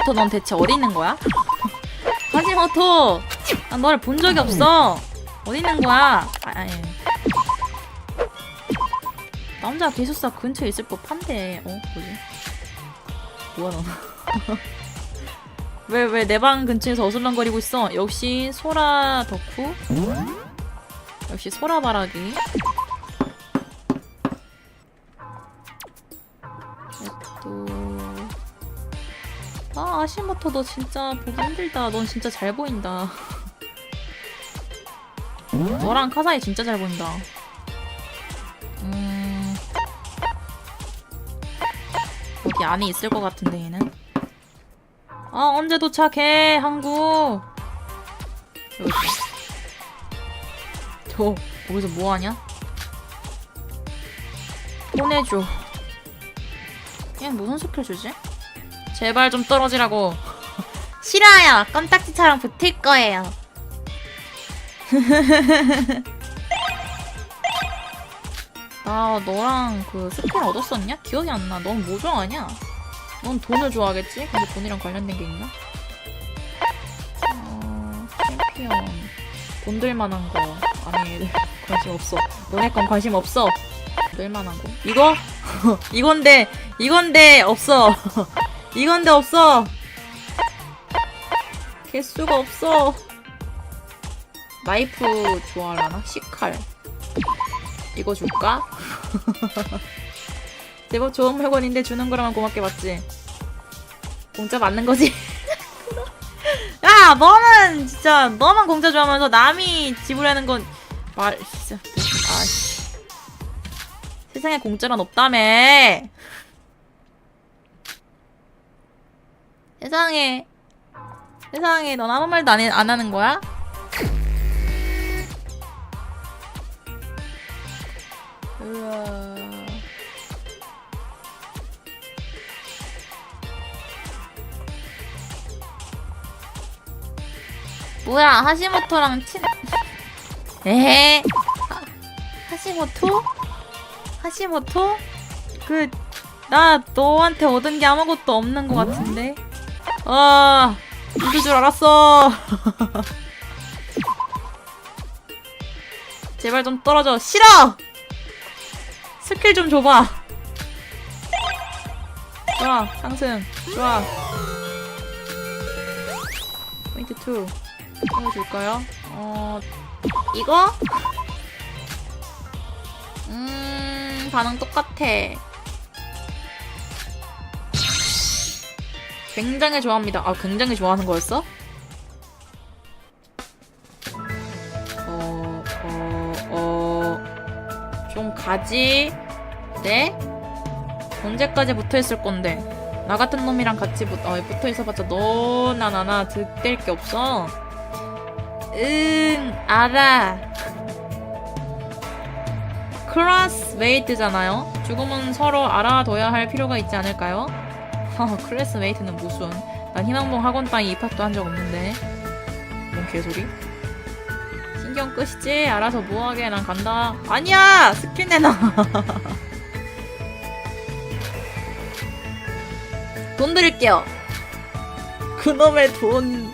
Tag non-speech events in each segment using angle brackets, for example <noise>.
하시모토 넌 대체 어디 있는 거야? <laughs> 하시모토 난 너를 본 적이 없어 어디 있는 거야? 아, 아니. 남자 기숙사 근처에 있을 법한데 어? 뭐지? 뭐야 너 <laughs> 왜 왜 내 방 근처에서 어슬렁거리고 있어? 역시 소라 덕후 역시 소라 바라기 아 아시모토 너 진짜 보기 힘들다. 넌 진짜 잘 보인다. 너랑 카사이 진짜 잘 보인다. 음... 여기 안에 있을 것 같은데 얘는? 아 언제 도착해 한국 여기. 저 거기서 뭐 하냐? 보내줘. 얘 무슨 스킬 주지? 제발 좀 떨어지라고 싫어요 껌딱지처럼 붙을 거예요 <laughs> 나 너랑 그 스킬 얻었었냐? 기억이 안 나. 넌 뭐 좋아하냐? 넌 돈을 좋아하겠지? 근데 돈이랑 관련된 게 있나? 어, 챔피언. 돈 들 만한 거. 아니, 관심 없어. 너네 건 관심 없어. 늘 만한 거. 이거? <laughs> 이건데, 이건데, 없어. <laughs> 이건데, 없어. 개수가 없어. 나이프 좋아하려나? 시칼. 이거 줄까? <laughs> 제법 좋은 물건인데 주는 거라면 고맙게 받지. 공짜 맞는 거지? <laughs> 야, 너는 진짜 너만 공짜 좋아하면서 남이 지불하는 건 말 진짜 아씨. 세상에 공짜란 없다며. 세상에 세상에 넌 아무 말도 안, 해, 안 하는 거야? 우와. 뭐야 하시모토랑 친 에? 하, 하시모토? 하시모토? 그 나 너한테 얻은 게 아무것도 없는 것 같은데 아 잊을 줄 알았어. <laughs> 제발 좀 떨어져. 싫어! 스킬 좀 줘봐. 좋아 상승. 좋아. 포인트 2 이거 줄까요? 어 이거? 음 반응 똑같아 굉장히 좋아합니다 아 굉장히 좋아하는 거였어? 어, 어, 어, 좀 가지. 네? 언제까지 붙어 있을 건데? 나 같은 놈이랑 같이 붙, 어, 붙어 있어봤자 너나 나나 득될 게 없어. 응, 알아. 클래스 메이트잖아요. 죽음은 서로 알아둬야 할 필요가 있지 않을까요? 허, <laughs> 클래스 메이트는 무슨? 난 희망봉 학원 땅에 입학도 한 적 없는데. 뭔 개소리? 신경 끄시지? 알아서 뭐하게 난 간다. 아니야! 스킬 내놔! <laughs> 돈 드릴게요. 그놈의 돈.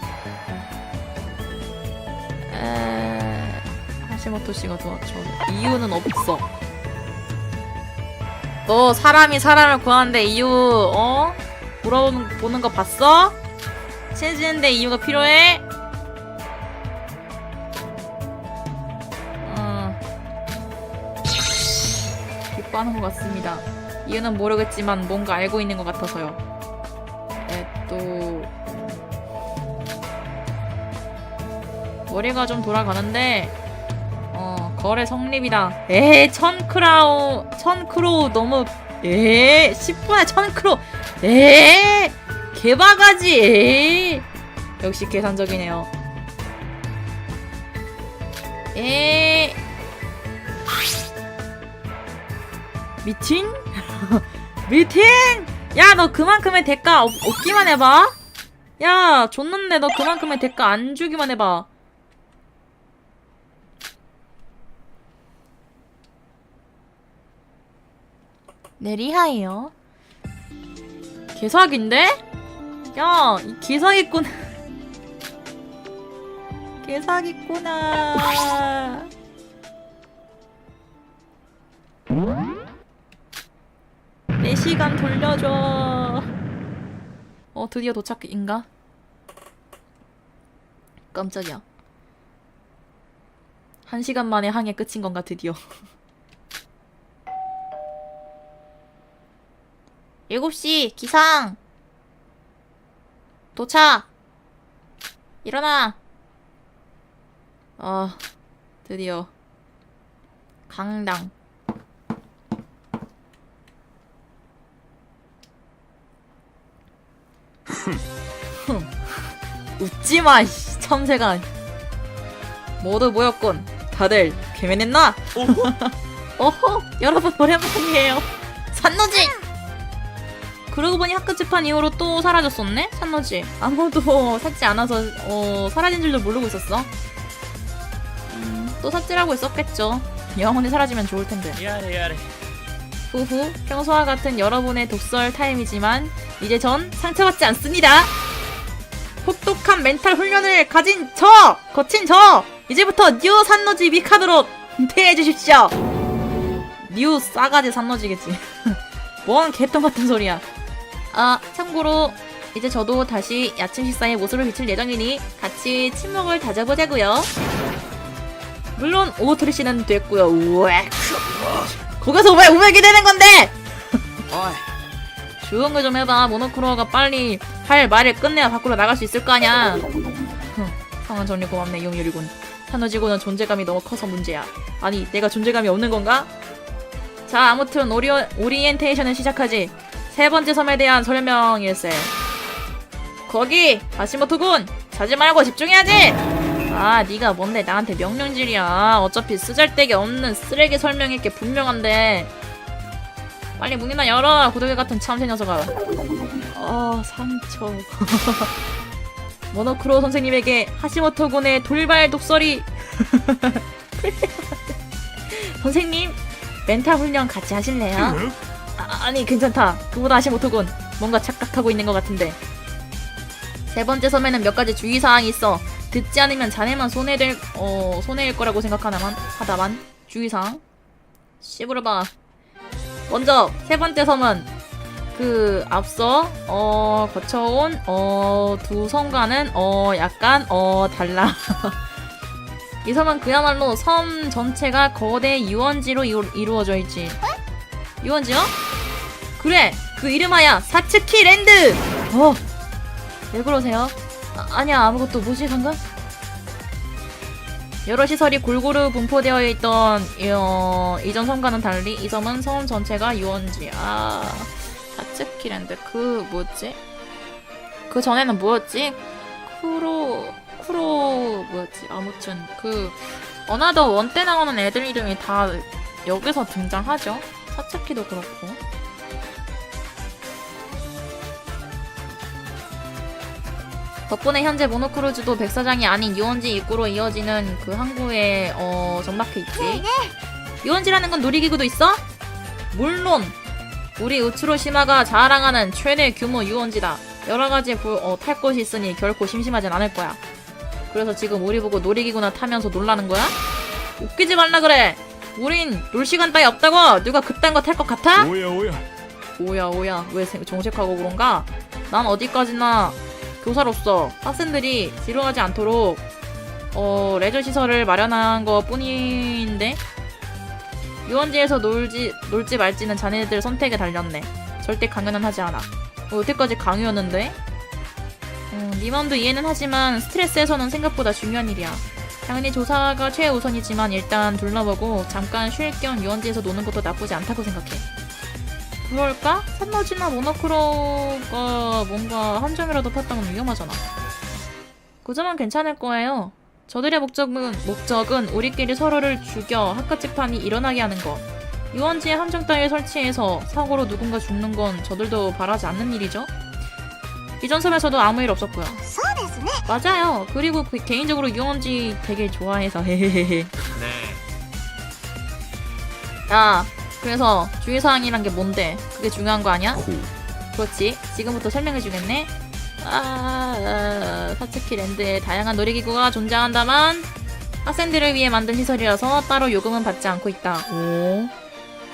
에... 하시모토 씨가 도와줘. 이유는 없어. 너 사람이 사람을 구하는데 이유, 어? 물어보는 보는 거 봤어? 친해지는데 이유가 필요해? 어. 기뻐하는 것 같습니다. 이유는 모르겠지만 뭔가 알고 있는 것 같아서요. 에, 또 머리가 좀 돌아가는데 어 거래 성립이다. 에, 천 크라우, 천 크로우 너무 에, 10분에 천 크로우. 에, 개바가지. 에. 역시 계산적이네요. 에. 미팅? <laughs> 미팅? 야, 너 그만큼의 대가 없, 없기만 해봐. 야, 줬는데 너 그만큼의 대가 안 주기만 해봐. 네, 리하예요. 개사기인데? 야, 이 개사기꾼. <laughs> 개사기꾼아. 내 시간 돌려줘. 어, 드디어 도착인가? 깜짝이야. 한 시간 만에 항해 끝인 건가, 드디어. <laughs> 7시, 기상! 도착! 일어나! 아, 드디어. 강당. <laughs> 웃지 마, 이 참새가. 모두 모였군. 다들 개면했나? <laughs> 어허, 여러분 오랜만이에요. 산노지! 그러고 보니 학급 재판 이후로 또 사라졌었네? 산너지. 아무도 <laughs> 샀지 않아서 어, 사라진 줄도 모르고 있었어. 음, 또 삽질하고 있었겠죠. 영원히 사라지면 좋을 텐데. 미안해, 미안해. 후후, 평소와 같은 여러분의 독설 타임이지만 이제 전 상처받지 않습니다. 혹독한 멘탈 훈련을 가진 저! 거친 저! 이제부터 뉴 산노지 미카드로 대해 주십시오! 뉴 싸가지 산노지겠지. <laughs> 뭔 개똥 같은 소리야. 아 참고로 이제 저도 다시 야채 식사의 모습을 비칠 예정이니 같이 친목을 다져보자고요. 물론 오토리 씨는 됐고요. 우엑. 거기서 왜 우맥이 되는 건데? おい 조용히 그좀 해봐. 모노크로가 빨리 할 말을 끝내야 밖으로 나갈 수 있을 거 아냐. 흥, 상황 정리 고맙네, 용유리군. 산호지고는 존재감이 너무 커서 문제야. 아니, 내가 존재감이 없는 건가? 자, 아무튼 오리, 오리엔테이션을 시작하지. 세 번째 섬에 대한 설명일세. 거기! 아시모토군! 자지 말고 집중해야지! 아, 네가 뭔데 나한테 명령질이야. 어차피 쓰잘데기 없는 쓰레기 설명일 게 분명한데. 빨리 문이나 열어 고독이 같은 참새 녀석아 아 상처 <laughs> 모노크로 선생님에게 하시모토 군의 돌발 독설이 <laughs> 선생님 멘탈 훈련 같이 하실래요? 아, 아니 괜찮다. 그보다 하시모토 군. 뭔가 착각하고 있는 것 같은데. 세 번째 섬에는 몇 가지 주의사항이 있어. 듣지 않으면 자네만 손해될 어 손해일 거라고 생각하나만? 하다만 주의사항? 씨부르봐. 먼저 세 번째 섬은 그 앞서 어 거쳐온 어 두 섬과는 어 약간 어 달라. <laughs> 이 섬은 그야말로 섬 전체가 거대 유원지로 이루, 이루어져 있지. 유원지요? 그래 그 이름하야 사츠키 랜드. 어. 왜 그러세요? 아, 아니야 아무것도 방금? 여러 시설이 골고루 분포되어 있던 어, 이전 섬과는 달리 이 섬은 섬 전체가 유원지. 아, 사츠키 랜드 그 뭐지? 그 전에는 뭐였지? 쿠로 쿠로 뭐였지? 아무튼 그 어나더 원 때 나오는 애들 이름이 다 여기서 등장하죠. 사츠키도 그렇고. 덕분에 현재 모노크루즈도 백사장이 아닌 유원지 입구로 이어지는 그 항구에 어, 정박해 있지. 네, 네. 유원지라는 건 놀이기구도 있어? 물론 우리 우츠로시마가 자랑하는 최대 규모 유원지다. 여러 가지 어, 탈 곳이 있으니 결코 심심하진 않을 거야. 그래서 지금 우리 보고 놀이기구나 타면서 놀라는 거야? 웃기지 말라 그래. 우린 놀 시간 따위 없다고. 누가 그딴 거 탈 것 같아? 오야 오야. 오야 오야. 왜 정색하고 그런가? 난 어디까지나 교사로서 학생들이 지루하지 않도록 어 레저 시설을 마련한 것 뿐인데 유원지에서 놀지 놀지 말지는 자네들 선택에 달렸네. 절대 강요는 하지 않아. 어, 여태까지 강요였는데? 어, 네 마음도 이해는 하지만 스트레스에서는 생각보다 중요한 일이야. 당연히 조사가 최우선이지만 일단 둘러보고 잠깐 쉴 겸 유원지에서 노는 것도 나쁘지 않다고 생각해. 그럴까? 산노지나 모노크로가 뭔가 한 점이라도 폈다면 위험하잖아. 그저만 괜찮을 거예요. 저들의 목적은, 목적은 우리끼리 서로를 죽여 학과집판이 일어나게 하는 거. 유원지에 함정 따위 설치해서 사고로 누군가 죽는 건 저들도 바라지 않는 일이죠. 이전 섬에서도 아무 일 없었고요. 맞아요. 그리고 그 개인적으로 유원지 되게 좋아해서 헤헤헤헤. <laughs> 네. 야, 그래서 주의사항이란 게 뭔데? 그게 중요한 거 아니야? 그렇지. 지금부터 설명해 주겠네. 아, 사츠키 랜드에 다양한 놀이기구가 존재한다만 학생들을 위해 만든 시설이라서 따로 요금은 받지 않고 있다.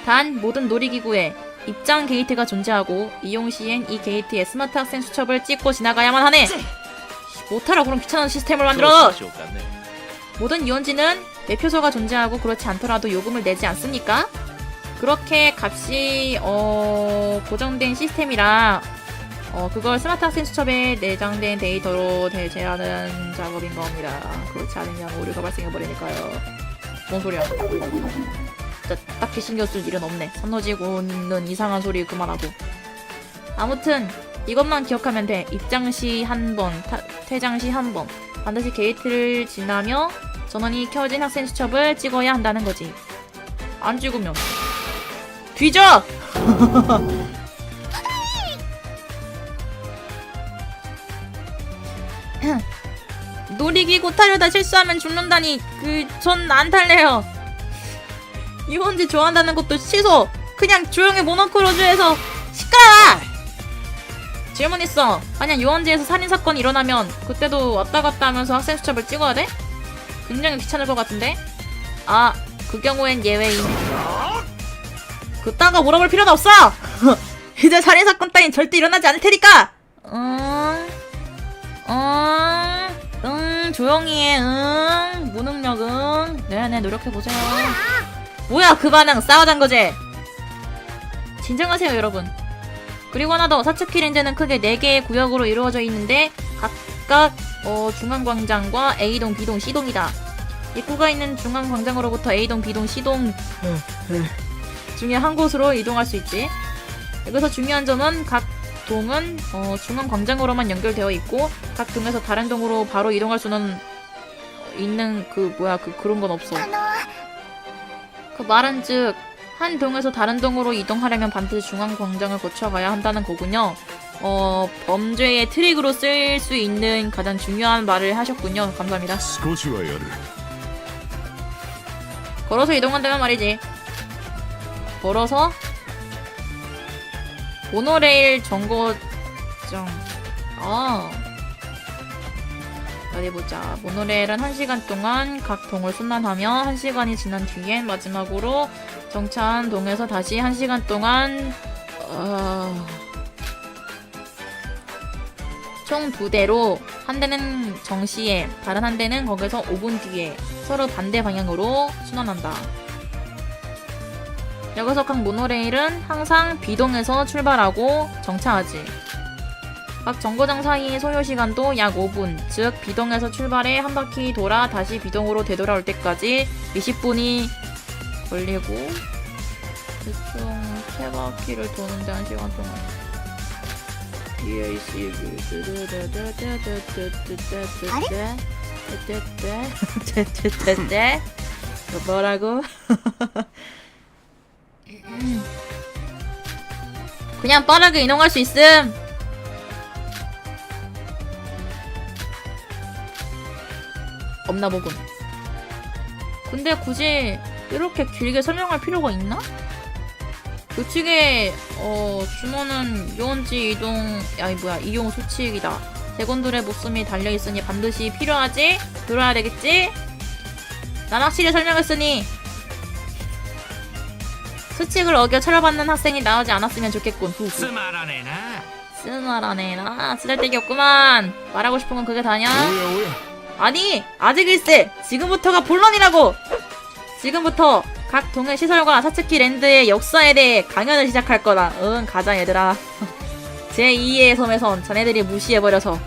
단 모든 놀이기구에 입장 게이트가 존재하고 이용 시엔 이 게이트에 스마트 학생 수첩을 찍고 지나가야만 하네. 씨, 못하라 그럼 귀찮은 시스템을 만들어. 모든 유원지는 매표소가 존재하고 그렇지 않더라도 요금을 내지 않습니까? 그렇게 값이 어, 고정된 시스템이라 어, 그걸 스마트 학생 수첩에 내장된 데이터로 대체하는 작업인 겁니다. 그렇지 않으면 오류가 발생해 버리니까요. 뭔 소리야? 진짜 딱히 신경 쓸 일은 없네. 선너지고 있는 이상한 소리 그만하고. 아무튼 이것만 기억하면 돼. 입장 시 한 번, 타- 퇴장 시 한 번. 반드시 게이트를 지나며 전원이 켜진 학생 수첩을 찍어야 한다는 거지. 안 찍으면 뒤져! <laughs> 놀이기구 타려다 실수하면 죽는다니 그 전 안 탈래요. 이건지 좋아한다는 것도 취소. 그냥 조용히 모노크로즈에서 시끄러워. 질문 있어. 만약 유원지에서 살인 사건이 일어나면 그때도 왔다 갔다 하면서 학생 수첩을 찍어야 돼? 굉장히 귀찮을 것 같은데. 아, 그 경우엔 예외임. 그딴 거 물어볼 필요는 없어. <laughs> 이제 살인 사건 따윈 절대 일어나지 않을 테니까. 음, 음, 응, 조용히 해. 응, 무능력 응. 네네 노력해 보세요. 뭐야 그 반응 싸우잔 거지? 진정하세요 여러분. 그리고 하나 더 사츠키 렌즈는 크게 4개의 구역으로 이루어져 있는데 각각 어, 중앙광장과 A동, B동, C동이다. 입구가 있는 중앙광장으로부터 A동, B동, C동 중에 한 곳으로 이동할 수 있지. 여기서 중요한 점은 각 동은 어, 중앙광장으로만 연결되어 있고 각 동에서 다른 동으로 바로 이동할 수는 있는 그 뭐야 그 그런 건 없어. 그 말은즉 한 동에서 다른 동으로 이동하려면 반드시 중앙 광장을 거쳐가야 한다는 거군요. 어 범죄의 트릭으로 쓸 수 있는 가장 중요한 말을 하셨군요. 감사합니다. 少しはやる 걸어서 이동한다면 말이지. 걸어서 모노레일 정거장. 아. 어디 보자. 모노레일은 1시간 동안 각 동을 순환하며 1시간이 지난 뒤엔 마지막으로 정차한 동에서 다시 1시간 동안 어... 총 두 대로 한 대는 정시에 다른 한 대는 거기서 5분 뒤에 서로 반대 방향으로 순환한다. 여기서 각 모노레일은 항상 B동에서 출발하고 정차하지. 각 정거장 사이의 소요 시간도 약 5분, 즉 B동에서 출발해 한 바퀴 돌아 다시 B동으로 되돌아올 때까지 20분이 걸리고 대충 세 바퀴를 도는데 한 시간 동안. 뭐라고? 그냥 빠르게 이동할 수 있음. 없나 보군. 근데 굳이 이렇게 길게 설명할 필요가 있나? 규칙에 어 주문은 유원지 이동 아니 뭐야 이용 수칙이다. 대건들의 목숨이 달려 있으니 반드시 필요하지. 들어야 되겠지? 난 확실히 설명했으니 수칙을 어겨 처벌받는 학생이 나오지 않았으면 좋겠군. 스마라네나. 스마라네나. 쓰잘데기 없구만. 말하고 싶은 건 그게 다냐? 뭐야, 뭐야. 아니, 아직 일세. 지금부터가 본론이라고. 지금부터 각 동의 시설과 사츠키 랜드의 역사에 대해 강연을 시작할 거다. 응, 가자 얘들아. <laughs> 제2의 섬에선 자네들이 무시해버려서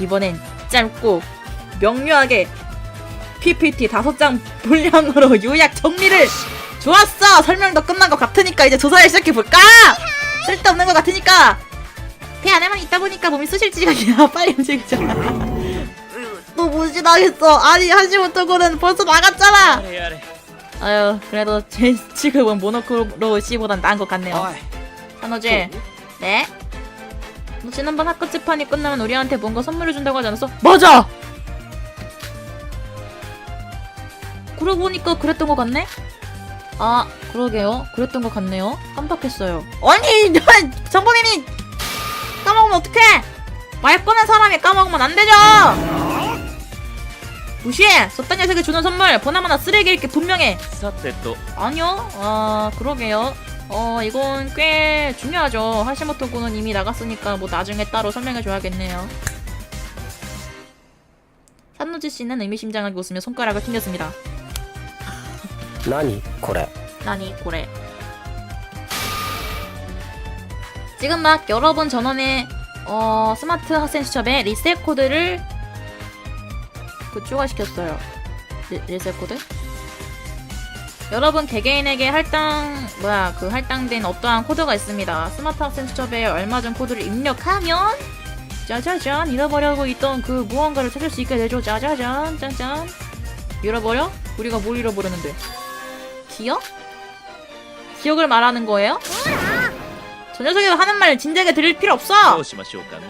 이번엔 짧고 명료하게 PPT 다섯 장 분량으로 요약 정리를 좋았어! 설명도 끝난 것 같으니까 이제 조사를 시작해볼까? 쓸데없는 것 같으니까! 배 안에만 있다 보니까 몸이 수실지각이야. <laughs> 빨리 움직이자. <laughs> 또 무시당했어. 아니, 한시부터고는 벌써 막았잖아! 아유, 그래도 제 지금은 모노크로 씨보단 나은 것 같네요. 한호재. 네? 너 지난번 학교 재판이 끝나면 우리한테 뭔가 선물을 준다고 하지 않았어? 맞아! 그러고 보니까 그랬던 것 같네? 아 그러게요. 그랬던 것 같네요. 깜빡했어요. 아니 정보님이 까먹으면 어떡해? 말 꺼낸 사람이 까먹으면 안 되죠? 무시해. 썼던 녀석이 주는 선물 보나마나 쓰레기 이렇게 분명해. 사태또. 아니요. 아 그러게요. 어 이건 꽤 중요하죠. 하시모토 군은 이미 나갔으니까 뭐 나중에 따로 설명해 줘야겠네요. 산노지 씨는 의미심장하게 웃으며 손가락을 튕겼습니다. 나니 고래 나니 고래 지금 막 여러분 전원의 어, 스마트 학생 수첩에 리셋 코드를 그 추가시켰어요 리, 리셋 코드? 여러분 개개인에게 할당 뭐야 그 할당된 어떠한 코드가 있습니다. 스마트 학생 수첩에 얼마전 코드를 입력하면 짜자잔 잃어버리고 있던 그 무언가를 찾을 수 있게 되죠. 짜자잔 짠짠 잃어버려? 우리가 뭘 잃어버렸는데? 기억? 기억을 말하는 거예요? 저 녀석이 하는 말 진작에 들을 필요 ど 없어. うしましょうかね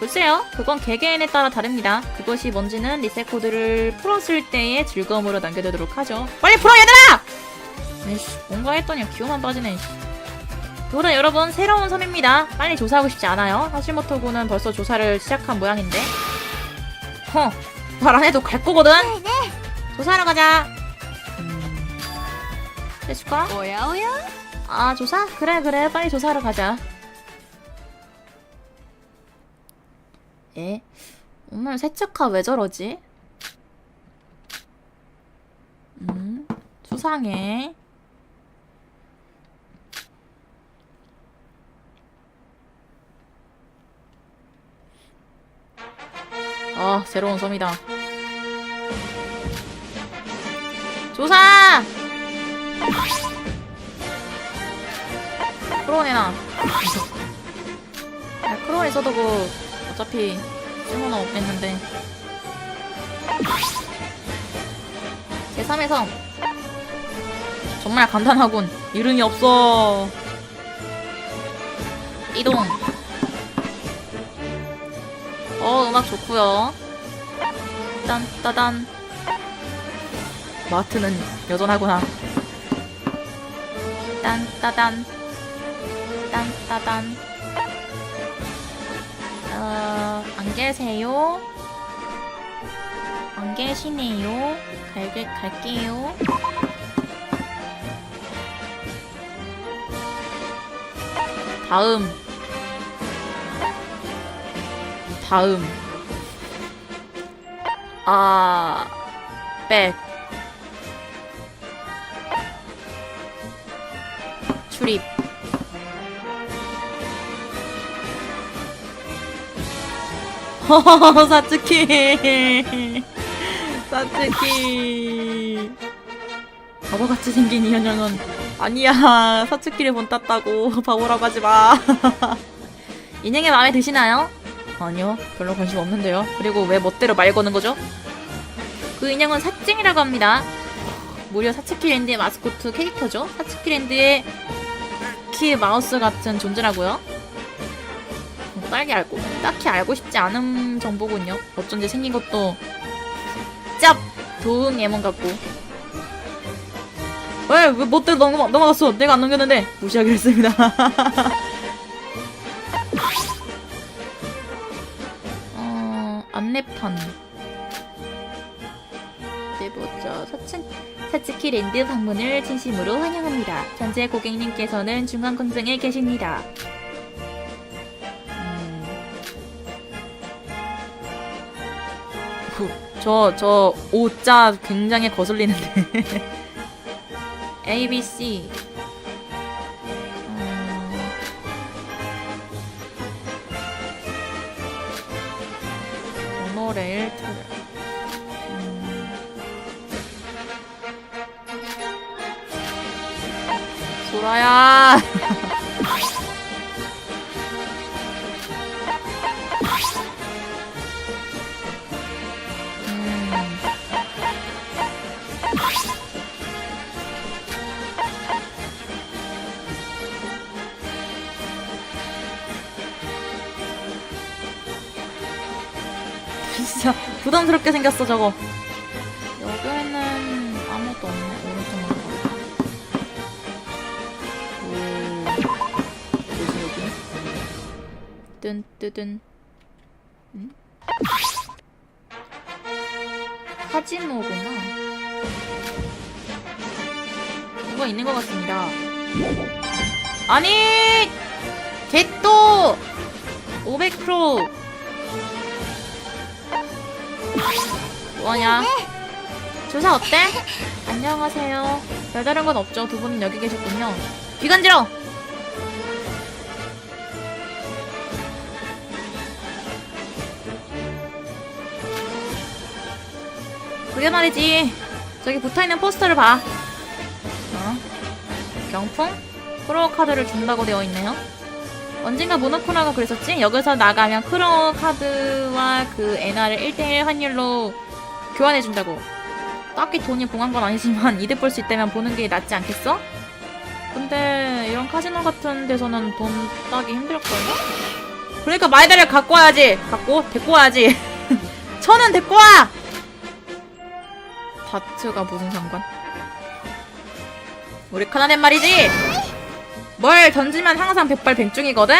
글쎄요, 그건 개개인에 따라 다릅니다. 그것이 뭔지는 리셋 코드를 풀었을 때의 즐거움으로 남겨두도록 하죠. 빨리 풀어 얘들아! 에이씨, 뭔가 했더니 기호만 빠지네. 이씨. 그럼 여러분 새로운 섬입니다. 빨리 조사하고 싶지 않아요? 하시모토군은 벌써 조사를 시작한 모양인데. 허, 말 안 해도 갈 거거든. 조사하러 가자. 세수가? 뭐야 뭐야? 아 조사? 그래 그래 빨리 조사하러 가자 에? 오늘 세척하 왜 저러지? 음 수상해 아 새로운 섬이다 조사! 크론이나. 아, 크론 있어도 뭐 어차피 쓸모는 없겠는데. 제3의 섬 정말 간단하군. 이름이 없어. 이동. 어 음악 좋구요. 딴 따단. 마트는 여전하구나 딴 따단. 딴따단. 어, 안 계세요? 안 계시네요? 갈, 갈게요. 다음. 다음. 아... 백 출입 <laughs> 사츠키. 사츠키. 바보같이 생긴 이 현영은 아니야. 사츠키를 못 땄다고. <laughs> 바보라고 하지마. <laughs> 인형이 마음에 드시나요? 아니요. 별로 관심 없는데요. 그리고 왜 멋대로 말 거는 거죠? 그 인형은 사찡이라고 합니다. 무려 사츠키랜드의 마스코트 캐릭터죠. 사츠키랜드의 키 마우스 같은 존재라고요 딱히 알고 딱히 알고 싶지 않은 정보군요. 어쩐지 생긴 것도 짭 도응 예문 같고. 왜, 왜 멋대로 넘어, 넘어갔어? 내가 안 넘겼는데 무시하기로 했습니다. <laughs> 어, 안내판. 네, 보자. 사츠, 사츠키 랜드 방문을 진심으로 환영합니다. 현재 고객님께서는 중앙 공장에 계십니다. 음. 저, 저, 오자 굉장히 거슬리는데. <laughs> ABC. 진짜 부담스럽게 생겼어 저거 여기는 아무것도 없네 오른쪽으로 가자 오 뭐지 여기 뜬뜨든 응? 카지노구나. 뭐가 있는 것 같습니다. 아니! 개또! 500 뭐하냐? 조사 어때? 안녕하세요. 별다른 건 없죠. 두 분은 여기 계셨군요. 귀간지러! 그게 말이지. 저기 붙어있는 포스터를 봐. 어? 경품? 크로우 카드를 준다고 되어 있네요. 언젠가 모노코나가 그랬었지? 여기서 나가면 크로우 카드와 그 엔화를 1대1 환율로 교환해준다고. 딱히 돈이 봉한 건 아니지만 이득 볼 수 있다면 보는 게 낫지 않겠어? 근데 이런 카지노 같은 데서는 돈 따기 힘들걸요? 그러니까 마이다를 갖고 와야지. 갖고 데리고 와야지. <laughs> 천은 데리고 와. 다트가 무슨 상관? 우리 카나넨 말이지. 뭘 던지면 항상 백발 백중이거든.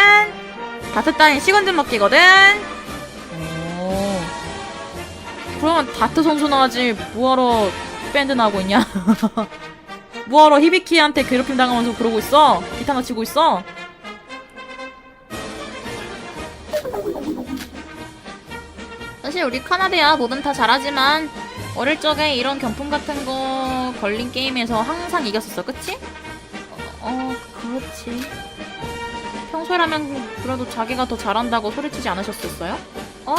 다트 따윈 시간 좀 먹기거든. 오. 그러면 다트 선수나 하지 뭐하러 밴드 나고 있냐? <laughs> 뭐하러 히비키한테 괴롭힘 당하면서 그러고 있어? 기타나 치고 있어? 사실 우리 카나데야 뭐든 다 잘하지만 어릴 적에 이런 경품 같은 거 걸린 게임에서 항상 이겼었어, 그치? 어, 어, 그렇지. 평소라면 그래도 자기가 더 잘한다고 소리치지 않으셨었어요? 어?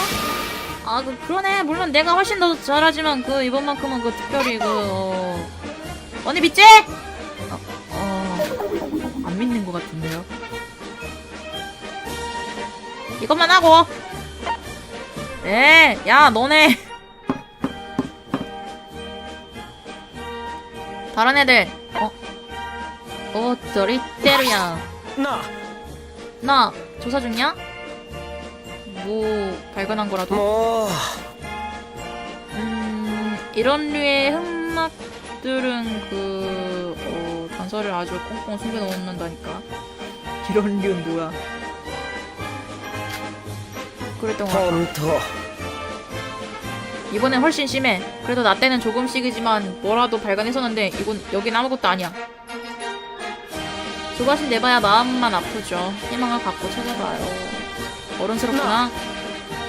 아, 그, 그러네. 물론 내가 훨씬 더 잘하지만 그 이번만큼은 그 특별히 그 어... 언니 믿지? 어, 어, 안 믿는 것 같은데요. 이것만 하고. 에, 야, 너네. 다른 애들, 어? 어, 저리 때려야. 나 나 조사 중이야? 뭐 발견한 거라도? 뭐 음, 이런 류의 흑막들은 그 어, 단서를 아주 꽁꽁 숨겨 놓는다니까. <laughs> 이런 류는 뭐야? 그랬던 거 같아. 이번엔 훨씬 심해. 그래도 나 때는 조금씩이지만 뭐라도 발견했었는데 이건 여긴 아무것도 아니야. 조바심 내봐야 마음만 아프죠. 희망을 갖고 찾아봐요. 어른스럽구나.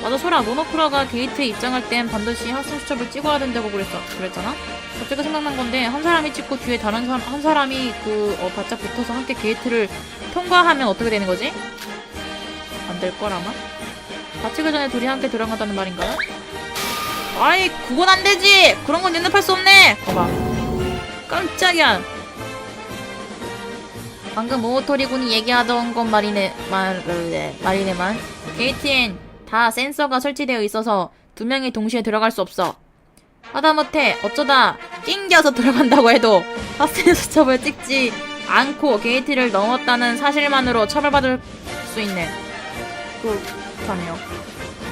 맞아 소라 모노쿠라가 게이트에 입장할 땐 반드시 학생 수첩을 찍어야 된다고 그랬어. 그랬잖아. 갑자기 생각난 건데 한 사람이 찍고 뒤에 다른 사람 한 사람이 그 어, 바짝 붙어서 함께 게이트를 통과하면 어떻게 되는 거지? 안될걸 아마. 다치기 전에 둘이 함께 들어간다는 말인가요? 아이 그건 안 되지 그런 건 연습할 수 없네 봐봐 깜짝이야 방금 오토리 군이 얘기하던 건 말이네 말 네, 말이네만 게이트엔 다 센서가 설치되어 있어서 두 명이 동시에 들어갈 수 없어 하다못해 어쩌다 낑겨서 들어간다고 해도 학생 수첩을 찍지 않고 게이트를 넘었다는 사실만으로 처벌받을 수 있네 그렇다네요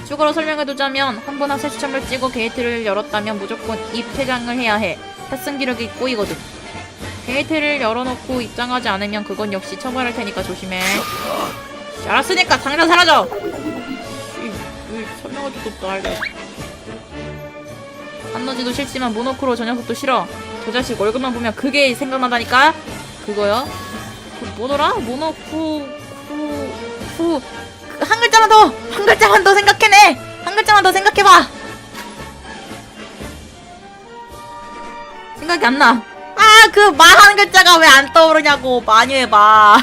추가로 설명해두자면 한 번 학생 추첨을 찍고 게이트를 열었다면 무조건 입퇴장을 해야 해. 탑승 기록이 꼬이거든. 게이트를 열어놓고 입장하지 않으면 그건 역시 처벌할 테니까 조심해. 알았으니까 당장 사라져! 이, 이 설명해도 또 알려. 한너지도 싫지만 모노크로 저 녀석도 싫어. 저 자식 얼굴만 보면 그게 생각난다니까? 그거요? 그 뭐더라? 모노쿠, 쿠, 쿠, 그한 글자만 더! 한 글자만 더 생각해내! 한 글자만 더 생각해봐! 생각이 안 나. 아, 그 말 한 글자가 왜 안 떠오르냐고. 많이 해봐.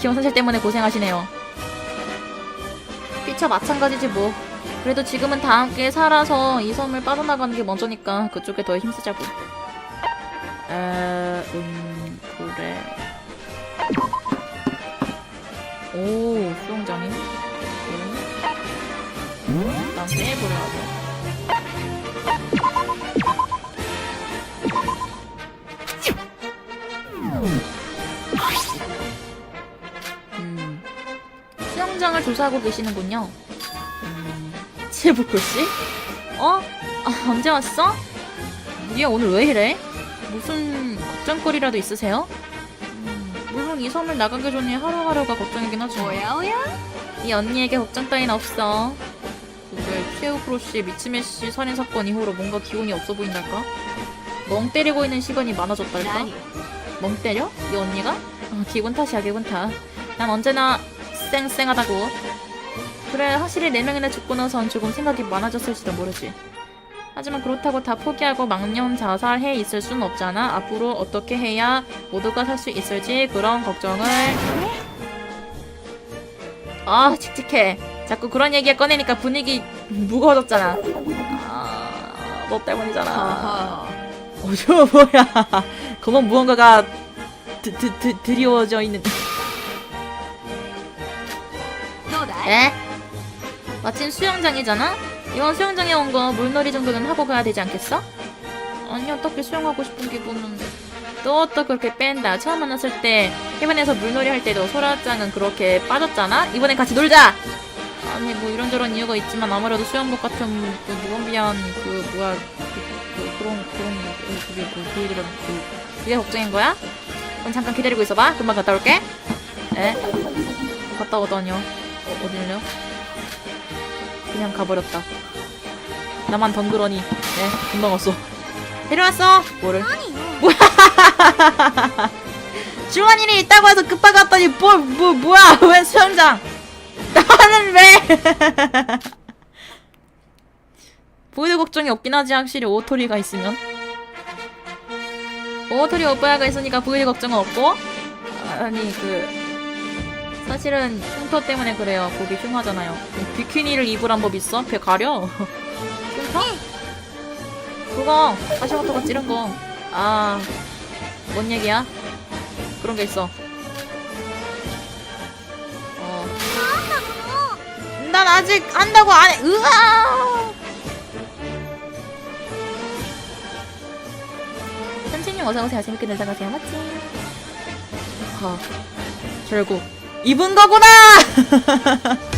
기억 사실 때문에 고생하시네요. 피처 마찬가지지 뭐. 그래도 지금은 다 함께 살아서 이 섬을 빠져나가는 게 먼저니까 그쪽에 더 힘쓰자고. 에, 음, 그래. 오, 수영장이. 일단 세이브를 하죠. 수영장을 조사하고 계시는군요. 음, 치부코 씨? 어? 아, 언제 왔어? 얘 오늘 왜 이래? 무슨 걱정거리라도 있으세요? 음, 물론 이 섬을 나가기 전에 하루하루가 걱정이긴. 오야 오야? 이 언니에게 걱정 따윈 없어. 그게 최우프로 씨, 미츠메 씨 살인 사건 이후로 뭔가 기운이 없어 보인달까? 멍 때리고 있는 시간이 많아졌달까? 멍 때려? 이 언니가? 어, 기분 탓이야 기분 탓. 난 언제나 쌩쌩하다고. 그래 확실히 네 명이나 죽고 나선 조금 생각이 많아졌을지도 모르지. 하지만 그렇다고 다 포기하고 망령 자살해 있을 순 없잖아. 앞으로 어떻게 해야 모두가 살 수 있을지 그런 걱정을. 아 칙칙해. 자꾸 그런 얘기 꺼내니까 분위기 무거워졌잖아. 아, 너 때문이잖아. 하하. 어, 저 뭐야. 검은 무언가가 드, 드, 드, 드리워져 있는. 에? 마침 수영장이잖아? 이번 수영장에 온 거 물놀이 정도는 하고 가야 되지 않겠어? 아니, 어떻게 수영하고 싶은 기분은. 또 또 그렇게 뺀다. 처음 만났을 때, 해변에서 물놀이 할 때도 소라짱은 그렇게 빠졌잖아? 이번엔 같이 놀자! 아니, 뭐 이런저런 이유가 있지만 아무래도 수영복 같은 그 무방비한 그, 뭐야, 그, 그, 그런, 그런, 그, 그게 그, 그 얘기를, 그, 그게 걱정인 거야? 그럼 잠깐 기다리고 있어봐. 금방 갔다 올게. 에? 갔다 오다니요. 어, 어딜래요? 그냥 가버렸다. 나만 덩그러니. 네, 금방 왔어. 데려왔어! 뭐를? 뭐야! <laughs> 일이 있다고 해서 급하게 왔더니 뭐, 뭐, 뭐야! <laughs> 웬 수영장! 나는 왜! <laughs> 보이드 걱정이 없긴 하지, 확실히 오토리가 있으면. 오토리 오빠가 있으니까 보이드 걱정은 없고? 아니, 그, 사실은 흉터 때문에 그래요. 거기 흉하잖아요. 비키니를 입으란 법 있어? 배 가려? 흉터? 그거 하시모토가 찌른 거. 아, 뭔 얘기야? 그런 게 있어. 어. 난 아직 한다고 안 해. 으아! 선생님 어서 오세요. 재밌게 놀다 가세요. 맞지? 하, 결국 입은 거구나. <laughs>